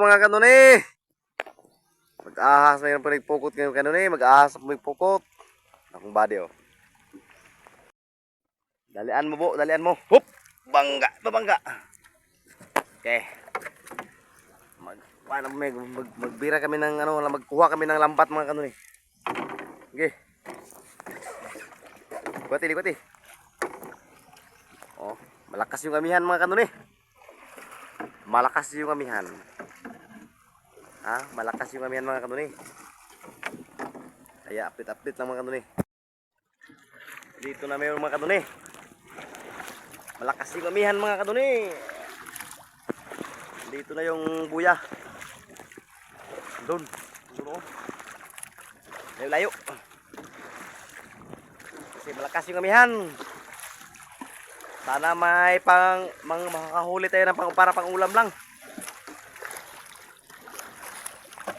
mga kanuni. Mag-ahas na yung pinagpukot ngayon kanuni. Mag-ahas na pinagpukot. Akong body oh. Dalian mo po, dalian mo. Hup! Bangga, babangga. Okay. Mag, paano may, mag, magbira kami ng ano, magkuha kami ng lambat mga kanuni. Okay. Kuwati, kuwati. Oh, malakas yung amihan mga kanuni. Malakas yung amihan. Ha? Malakas yung amihan mga kanuni. Kaya update-update lang mga kanuni. Dito na mayroong mga kanuni. Malakas yung amihan mga kanuni. Dito na yung buya. Doon. Doon oh. Layo layo. Kasi malakas yung amihan. Sana may pang mga makakahuli tayo ng pang, para pang ulam lang.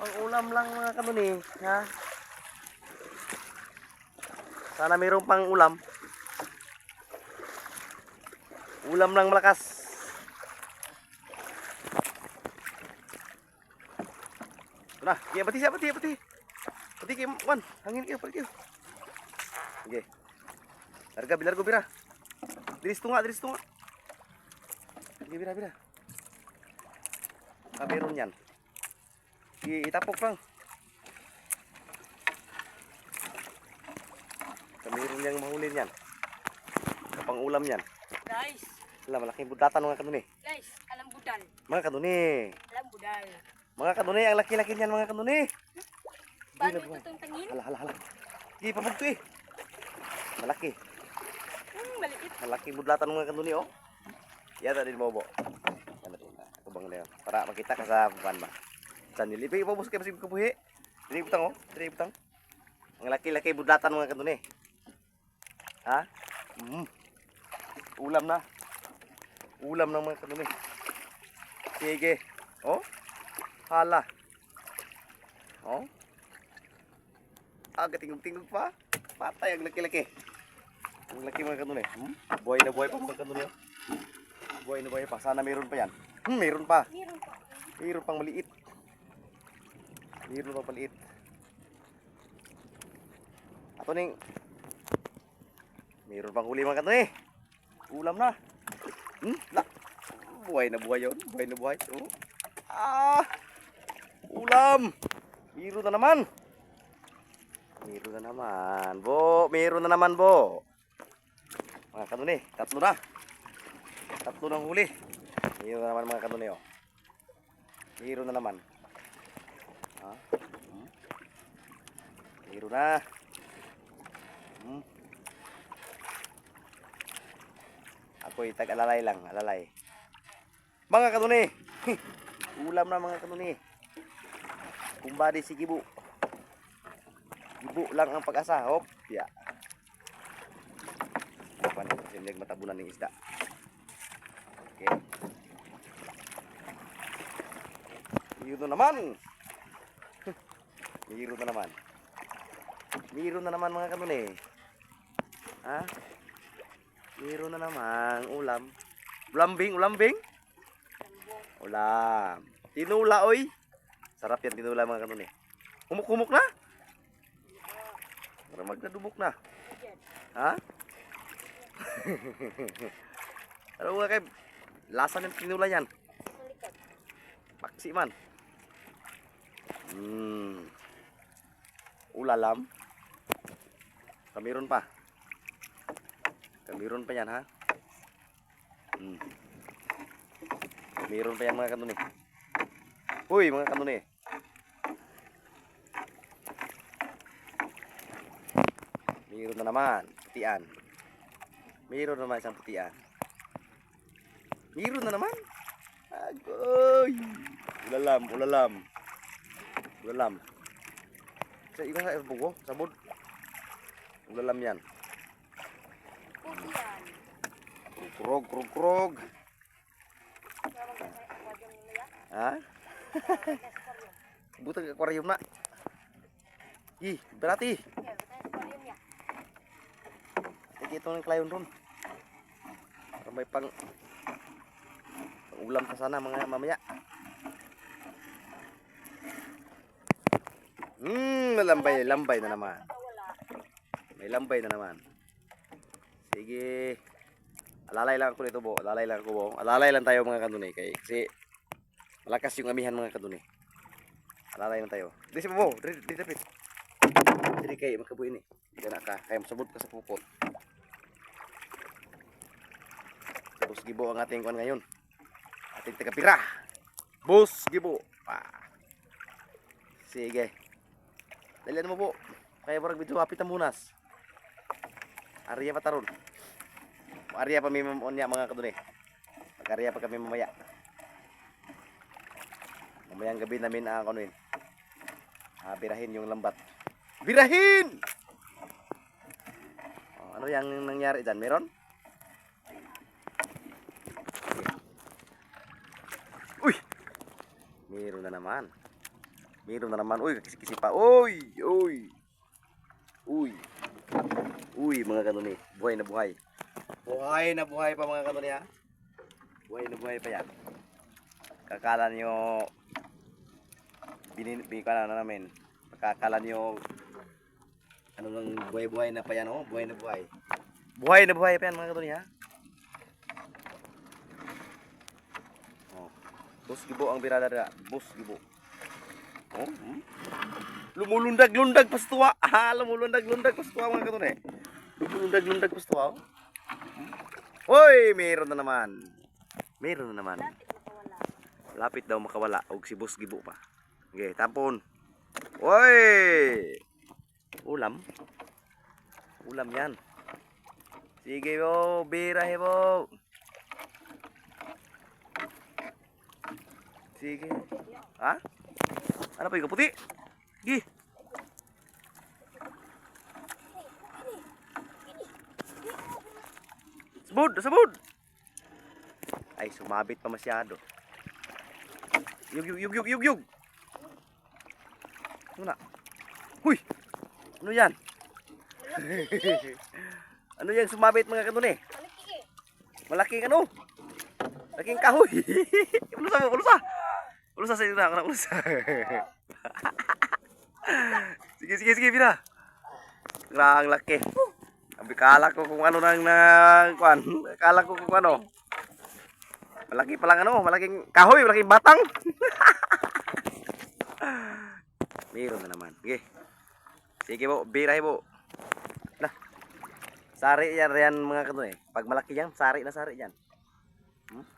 Pang ulam lang mga kanuni, ha? Sana mayroong pang ulam. Ulam lang malakas. Ito na, kaya pati siya, pati, pati. Pati kayo, Juan, hangin kayo, pati kayo. Sige. Larga, bilargo, bira. Diris tunga, diris tunga. Sige, bira, bira. Kameron yan. Sige, itapok lang. Kameron yang mahuli yan. Kapang ulam yan. Guys, Wala, malaking budatan mga kanuni. guys, alam budan. Mga kanuni. Alam budan. Mga kanuni, ang laki-laki niyan mga kanuni. Paano buwan. ito itong tangin? Hala, hala, hala. Sige, pabugto eh. Malaki. Hmm, maliit. Malaki budlatan mga kanuni oh. Yan na din mo bo. Yan na din. Ako bang yun. Para makita ka sa bukan ba. San nila. Ibig ipabos kayo masig kabuhi. Dili butang oh. Dili butang. Ang laki-laki budlatan mga kanuni. Ha? Mm. Ulam na. Ulam ng mga kanuni. Sige. Oh. Hala. Oh. Ah, katingog-tingog pa. Patay ang laki-laki. Ang laki mga kanuni. Hmm? Buhay na buhay pa mga kanuni. oh. Buhay na buhay pa. Sana mayroon pa yan. Hmm, mayroon pa. Meron pa. Mayroon pang maliit. Mayroon pang maliit. Ato ning Mayroon pang huli mga kanuni. Ulam na. Hmm? La. Buhay na buhay yun. Buhay na buhay. Oh. Ah! Ulam! Mayroon na naman. Mayroon na naman. Bo, mayroon na naman, bo. Mga kanuni, tatlo na. Tatlo ng huli. Mayroon na naman mga kanuni, oh. Mayroon na naman. Ha? Hmm? Mayroon na. Hmm. Ako'y tag-alalay lang, alalay. Mga kanuni, ulam na mga kanuni. Kumbadi si Gibu. Gibu lang ang pag-asa. Hop, ya. Apa na kasi hindi matabunan ng isda. Okay. Yun na naman. Miro na naman. Miro na naman mga kanuni. Ha? Miro na naman. Ulam. Ulambing, ulambing. Ulam. Tinula, oy. Sarap yan tinula mga kanuni. Humuk-humuk na? Para magdadumok na. Ha? ano nga kay lasa ng tinula yan? Paksi man. Hmm. Ulalam. Kamiron pa. Kamiron pa yan ha. Hmm. Kamiron pa yan mga kanuni. Uy mga kanuni. Mayroon na naman. Putian. Mayroon na naman isang putian. Mayroon na naman. Agoy. Ulalam, ulalam. Ulalam. Sa iba sa bugo, sabod. Ulalam yan. Puti yan. Krog, krog, krog. Sa. Ha? Butang aquarium na. Ih, berarti. Lagi ito ng klayon ron. Para may pang, ulam pa sana mga mamaya. Hmm, lambay, lambay na naman. May lambay na naman. Sige. Alalay lang ako nito, bo. Alalay lang ako, bo. Alalay lang tayo mga kanunay. Kay, kasi malakas yung amihan mga kanunay. Alalay lang tayo. Dito si bo. Dito, dito, dito. Dito kay makabuin eh. Dito na ka. Kaya masabot ka sa pupot. Bus gibo ang ating kuan ngayon. Ating tagapira. Bus gibo. Ah. Sige. Dalian mo po. Kaya barag medyo hapit ang munas. Arya pa taron. Arya pa may mamon niya mga kadune. Pag-arya pa kami mamaya. Mamayang gabi namin ang kanuin. Ah, birahin yung lambat. Birahin! Oh, ano yung nangyari dyan? Meron? Uy! Meron na naman. Meron na naman. Uy, kisi pa. Uy! Uy! Uy! Uy, mga kanuni. Buhay na buhay. Buhay na buhay pa mga kanuni ha. Buhay na buhay pa yan. Kakala nyo binin bikala na namin. Kakala nyo ano lang buhay-buhay na pa yan oh. Buhay na buhay. Buhay na buhay pa yan mga kanuni ha. Oh. Bus gibo ang birada da. Bus gibo. Oh? Lumulundag-lundag pas tuwa. Ah, lumulundag-lundag pas tuwa mga kanuni. Lumulundag-lundag pas tuwa. oh. Hoy, meron na naman. Meron na naman. Lapit daw makawala og si Boss Gibo pa. Okay, tapon. Hoy! Ulam. Ulam yan. Sige bo, birahe bo. Sige. Ha? Ano pa yung puti? Gi. Sabud, sabud. Ay, sumabit pa masyado. Yug, yug, yug, yug, yug, yug. Ano na? Huy! Ano yan? ano yan sumabit mga kanun eh? Malaki. Malaking ano? Malaking kahoy. ulusa mo, ulusa. Ulusa sa inyo na, ako ulusa. sige, sige, sige, pina. Grang laki. Sabi kala ko kung ano nang na, kuan. Kala ko kung ano. Malaki pa lang ano, malaking kahoy, malaking batang. Meron na naman. Sige. Sige po, birahe po. Lah. Sari yan riyan mga kano eh. Pag malaki yan, sari na sari yan. Hmm?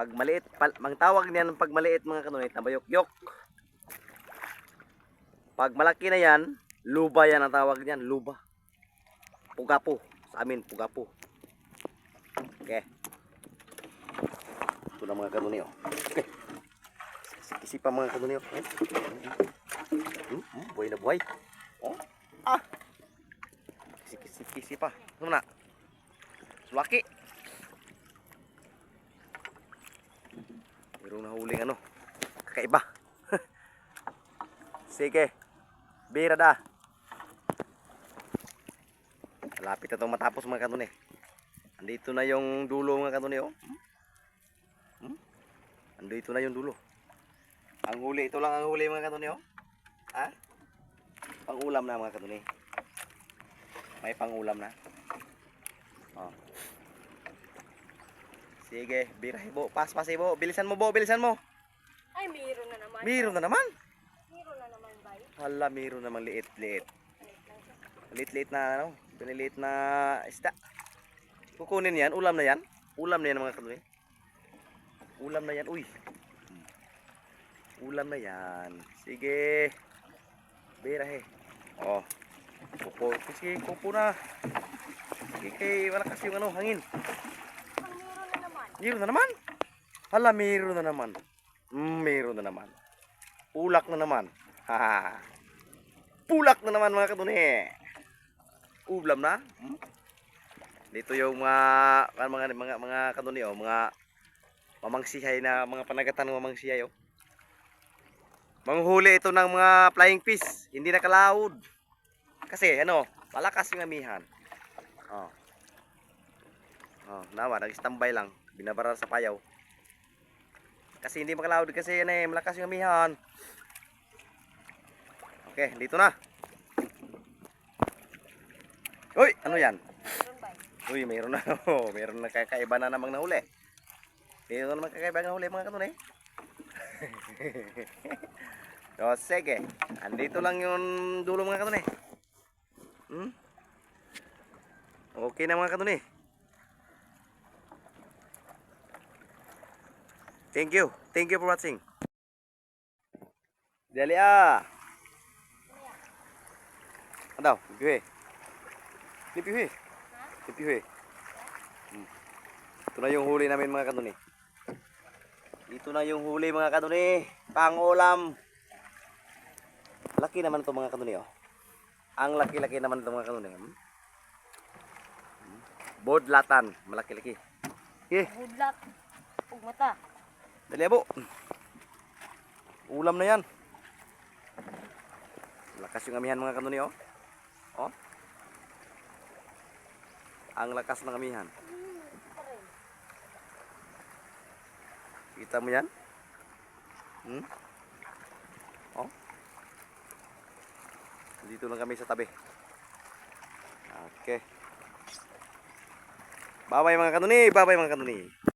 Pag maliit, pal, mang tawag niyan pag maliit mga kano eh, tabayok-yok. Pag malaki na yan, luba yan ang tawag niyan, luba. Pugapo. Sa amin, pugapo. Okay. Ito na mga kanuni oh. Okay. Kisi pa mga kanuni oh. Eh. Hmm, hmm, buhay na buhay. Oh. Ah. Kisi kisi kisi pa. Ano na? Sulaki. Mayroong nahuling ano. Kakaiba. Sige. Bira da. Malapit na itong matapos mga kanuni. Andito na yung dulo mga kanuni oh. Hmm? Andito na yung dulo. Ang huli, ito lang ang huli mga kanuni oh. Ha? Pang-ulam na mga kanuni. May pang-ulam na. Oh. Sige, birahe bo. Pas, pas bo. Bilisan mo bo, bilisan mo. Ay, mayroon na naman. Meron na naman. Mayroon na naman, bay. Hala, meron naman liit-liit. Liit-liit na ano, piniliit na isda. Kukunin yan, ulam na yan. Ulam na yan mga kanuni. Ulam na yan, uy. Ulam na yan. Sige. Birahe. Oh. Kupo. Sige, kupo na. Sige, kay malakas yung ano, hangin. Ang mayroon na naman. Meron na naman. Hala, meron na naman. Mm, meron na naman. Ulak na naman. Ha. Pulak na naman mga kanuni. Ulam na. Hmm? Dito yung mga kan mga mga mga kanuni oh, mga mamangsihay na mga panagatan ng mamangsihay oh. Manghuli ito ng mga flying fish, hindi nakalaod. Kasi ano, malakas yung amihan. Oh. Oh, nawa, nag-standby lang. Binabara sa payaw. Kasi hindi makalaod kasi yan eh, malakas yung amihan. Okay, dito na. Uy, ano yan? Uy, mayroon na. Oh, mayroon na kakaiba na namang nahuli. Mayroon na namang kakaiba na nahuli mga kanunay. so, sige. Andito lang yung dulo mga kanunay. Hmm? Okay na mga kanunay. Thank you. Thank you for watching. Dali ah. Ano daw? Pipihi. Pipihi. Pipihi. Hmm. Ito na yung huli namin mga kanuni. Ito na yung huli mga kanuni. Pangulam. Laki naman ito mga kanuni oh. Ang laki-laki naman ito mga kanuni. Hmm? Bodlatan. Malaki-laki. Eh, Budlak. Ug mata. dali abo. Ulam na yan. Lakas yung amihan mga kanuni oh. Oh. Ang lakas ng amihan. Kita mo yan? Hmm? Oh. Dito lang kami sa tabi. Okay. Bye-bye mga kanuni. Bye-bye mga kanuni.